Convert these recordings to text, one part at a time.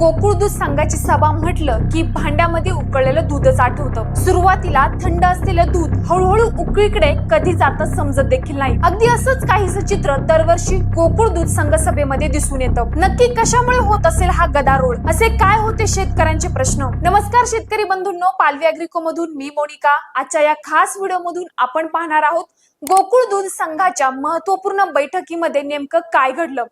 गोकुळ दूध संघाची सभा म्हटलं की भांड्यामध्ये उकळलेलं दूधच आठवतं सुरुवातीला थंड असलेलं दूध हळूहळू उकळीकडे कधी जात समजत देखील नाही. अगदी असंच काहीच चित्र दरवर्षी गोकुळ दूध संघ सभेमध्ये दिसून येतं. नक्की कशामुळे होत असेल हा गदारोळ? असे काय होते शेतकऱ्यांचे प्रश्न? नमस्कार शेतकरी बंधूंनो पालवी अग्रिको मधून मी मोनिका. आजच्या या खास व्हिडिओ मधून आपण पाहणार आहोत गोकुळ दूध संघाच्या महत्त्वपूर्ण बैठकीमध्ये नेमकं काय घडलं?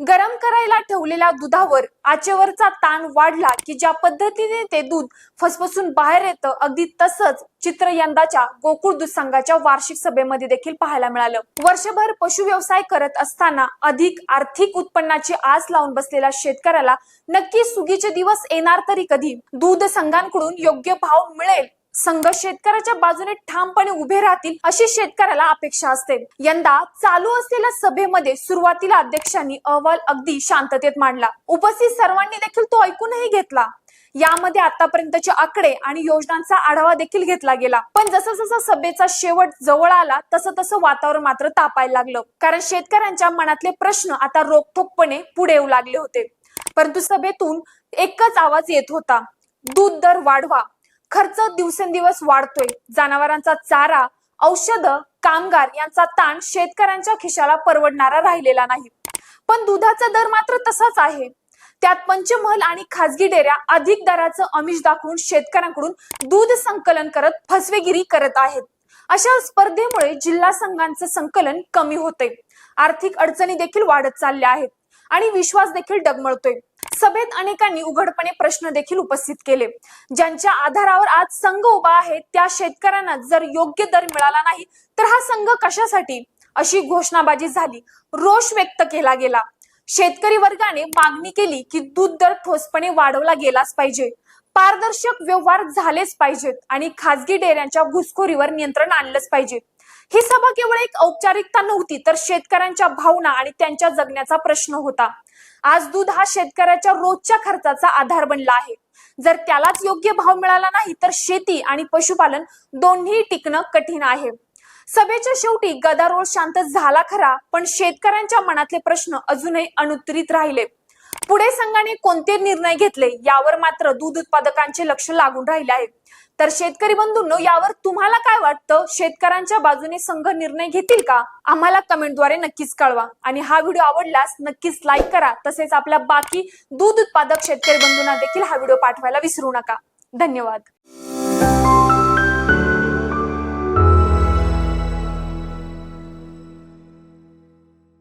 गरम करायला ठेवलेल्या दुधावर आचेवरचा ताण वाढला की ज्या पद्धतीने ते दूध फसफसून बाहेर येतं अगदी तसंच चित्र यंदाच्या गोकुळ दूध संघाच्या वार्षिक सभेमध्ये देखील पाहायला मिळालं. वर्षभर पशु व्यवसाय करत असताना अधिक आर्थिक उत्पन्नाची आस लावून बसलेल्या शेतकऱ्याला नक्की सुगीचे दिवस येणार तरी कधी? दूध संघांकडून योग्य भाव मिळेल? संघ शेतकऱ्याच्या बाजूने ठामपणे उभे राहतील अशी शेतकऱ्याला अपेक्षा असते. यंदा चालू असलेल्या सभेमध्ये सुरुवातीला अध्यक्षांनी अहवाल अगदी शांततेत मांडला. उपस्थित सर्वांनी देखील तो ऐकूनही घेतला. यामध्ये आतापर्यंतचे आकडे आणि योजनांचा आढावा देखील घेतला गेला. पण जसं जसं सभेचा शेवट जवळ आला तसं तसं वातावरण मात्र तापायला लागलं. कारण शेतकऱ्यांच्या मनातले प्रश्न आता रोखठोकपणे पुढे येऊ लागले होते. परंतु सभेतून एकच आवाज येत होता. दूध दर वाढवा. खर्च दिवसेंदिवस वाढतोय. जनावरांचा चारा औषध कामगार यांचा ताण शेतकऱ्यांच्या खिशाला परवडणारा राहिलेला नाही. पण दुधाचा दर मात्र तसाच आहे. त्यात पंचमहल आणि खासगी डेऱ्या अधिक दराचं अमिष दाखवून शेतकऱ्यांकडून दूध संकलन करत फसवेगिरी करत आहेत. अशा स्पर्धेमुळे जिल्हा संघांचं संकलन कमी होते आर्थिक अडचणी देखील वाढत चालल्या आहेत. आणि विश्वास देखील डगमळतोय सभेत अनेकांनी उघडपणे प्रश्न देखील उपस्थित केले. ज्यांच्या आधारावर आज संघ उभा आहे त्या शेतकऱ्यांना जर योग्य दर मिळाला नाही तर हा संघ कशासाठी? अशी घोषणाबाजी झाली. रोष व्यक्त केला गेला. शेतकरी वर्गाने मागणी केली की दूध दर ठोसपणे वाढवला गेलाच पाहिजे. पारदर्शक व्यवहार झालेच पाहिजेत आणि खासगी डेऱ्यांच्या घुसखोरीवर नियंत्रण आणलंच पाहिजे. ही सभा केवळ एक औपचारिकता नव्हती तर शेतकऱ्यांच्या भावना आणि त्यांच्या जगण्याचा प्रश्न होता. आज दूध हा शेतकऱ्याच्या रोजच्या खर्चाचा आधार बनला आहे. जर त्यालाच योग्य भाव मिळाला नाही तर शेती आणि पशुपालन दोन्ही टिकणं कठीण आहे. सभेच्या शेवटी गदारोळ शांत झाला खरा पण शेतकऱ्यांच्या मनातले प्रश्न अजूनही अनुत्तरित राहिले. पुढे संघाने कोणते निर्णय घेतले यावर मात्र दूध उत्पादकांचे लक्ष लागून राहिले आहे. तर शेतकरी बंधूंनो यावर तुम्हाला काय वाटतं? शेतकऱ्यांच्या बाजूने संघ निर्णय घेतील का? आम्हाला कमेंटद्वारे नक्कीच कळवा. आणि हा व्हिडिओ आवडल्यास नक्कीच लाईक करा. तसेच आपल्या बाकी दूध उत्पादक शेतकरी बंधूंना देखील हा व्हिडिओ पाठवायला विसरू नका. धन्यवाद.